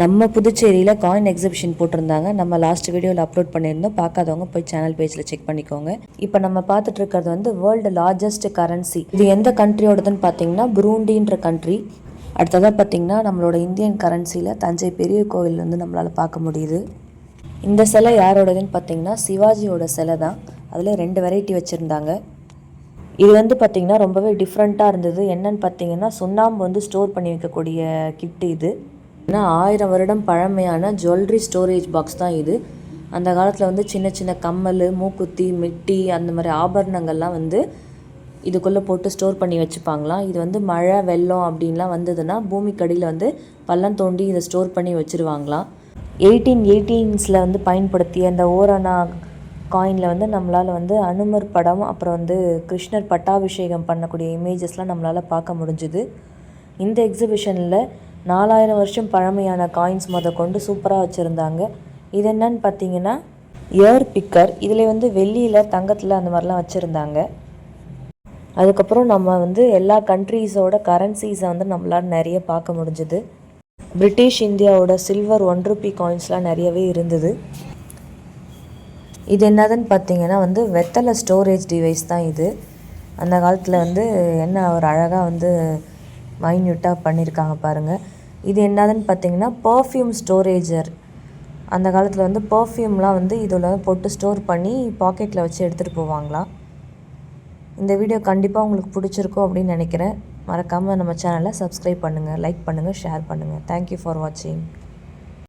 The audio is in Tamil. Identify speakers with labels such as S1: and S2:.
S1: நம்ம புதுச்சேரியில் காயின் எக்ஸிபிஷன் போட்டிருந்தாங்க. நம்ம லாஸ்ட் வீடியோவில் அப்லோட் பண்ணியிருந்தோம். பார்க்காதவங்க போய் சேனல் பேஜில் செக் பண்ணிக்கோங்க. இப்போ நம்ம பார்த்துட்டு இருக்கிறது வந்து வேர்ல்டு லார்ஜஸ்ட் கரன்சி இது எந்த கண்ட்ரியோடதுன்னு பார்த்தீங்கன்னா புரூண்டின்ற கண்ட்ரி அடுத்ததாக பார்த்தீங்கன்னா நம்மளோட இந்தியன் கரன்சியில் தஞ்சை பெரிய கோவில் வந்து நம்மளால் பார்க்க முடியுது. இந்த சிலை யாரோடதுன்னு பார்த்தீங்கன்னா சிவாஜியோட சிலை தான். அதில் ரெண்டு வெரைட்டி வச்சுருந்தாங்க. இது வந்து பார்த்திங்கன்னா ரொம்பவே டிஃப்ரெண்ட்டாக இருந்தது. என்னன்னு பார்த்தீங்கன்னா சுண்ணாம்பு வந்து ஸ்டோர் பண்ணி வைக்கக்கூடிய கிட்டு இது. ஏன்னா ஆயிரம் வருடம் பழமையான ஜுவல்லரி ஸ்டோரேஜ் பாக்ஸ் தான் இது. அந்த காலத்தில் வந்து சின்ன சின்ன கம்மல் மூக்குத்தி மிட்டி அந்த மாதிரி ஆபரணங்கள்லாம் வந்து இதுக்குள்ளே போட்டு ஸ்டோர் பண்ணி வச்சுப்பாங்களாம். இது வந்து மழை வெள்ளம் அப்படின்லாம் வந்ததுன்னா பூமிக்கடியில் வந்து பள்ளம் தோண்டி இதை ஸ்டோர் பண்ணி வச்சுருவாங்களாம். எயிட்டீன் எயிட்டீன்ஸில் வந்து பயன்படுத்திய அந்த ஓரணா காயினில் வந்து நம்மளால் வந்து அனுமர் படம் அப்புறம் வந்து கிருஷ்ணர் பட்டாபிஷேகம் பண்ணக்கூடிய இமேஜஸ்லாம் நம்மளால் பார்க்க முடிஞ்சுது. இந்த எக்ஸிபிஷனில் நாலாயிரம் வருஷம் பழமையான காயின்ஸ் முத கொண்டு சூப்பராக வச்சுருந்தாங்க. இது என்னன்னு பார்த்தீங்கன்னா இயர் பிக்கர் இதில் வந்து வெள்ளியில் தங்கத்தில் அந்த மாதிரிலாம் வச்சுருந்தாங்க. அதுக்கப்புறம் நம்ம வந்து எல்லா கண்ட்ரீஸோட கரன்சிஸை வந்து நம்மளால் நிறைய பார்க்க முடிஞ்சுது. பிரிட்டிஷ் இந்தியாவோட சில்வர் ஒன் ருபி காயின்ஸ்லாம் நிறையவே இருந்தது. இது என்னதுன்னு பார்த்தீங்கன்னா வந்து வெத்தலை ஸ்டோரேஜ் டிவைஸ் தான் இது. அந்த காலத்தில் வந்து என்ன ஒரு அழகாக வந்து மைன்யூட்டாக பண்ணியிருக்காங்க பாருங்கள் இது என்னதுன்னு பார்த்தீங்கன்னா பர்ஃப்யூம் ஸ்டோரேஜர் அந்த காலத்தில் வந்து பர்ஃப்யூம்லாம் வந்து இதில் போட்டு ஸ்டோர் பண்ணி பாக்கெட்டில் வச்சு எடுத்துகிட்டு போவாங்களாம் இந்த வீடியோ கண்டிப்பாக உங்களுக்கு பிடிச்சிருக்கும் அப்படின்னு நினைக்கிறேன். மறக்காமல் நம்ம சேனலை சப்ஸ்கிரைப் பண்ணுங்கள் லைக் பண்ணுங்கள் ஷேர் பண்ணுங்கள் தேங்க்யூ ஃபார் வாட்சிங்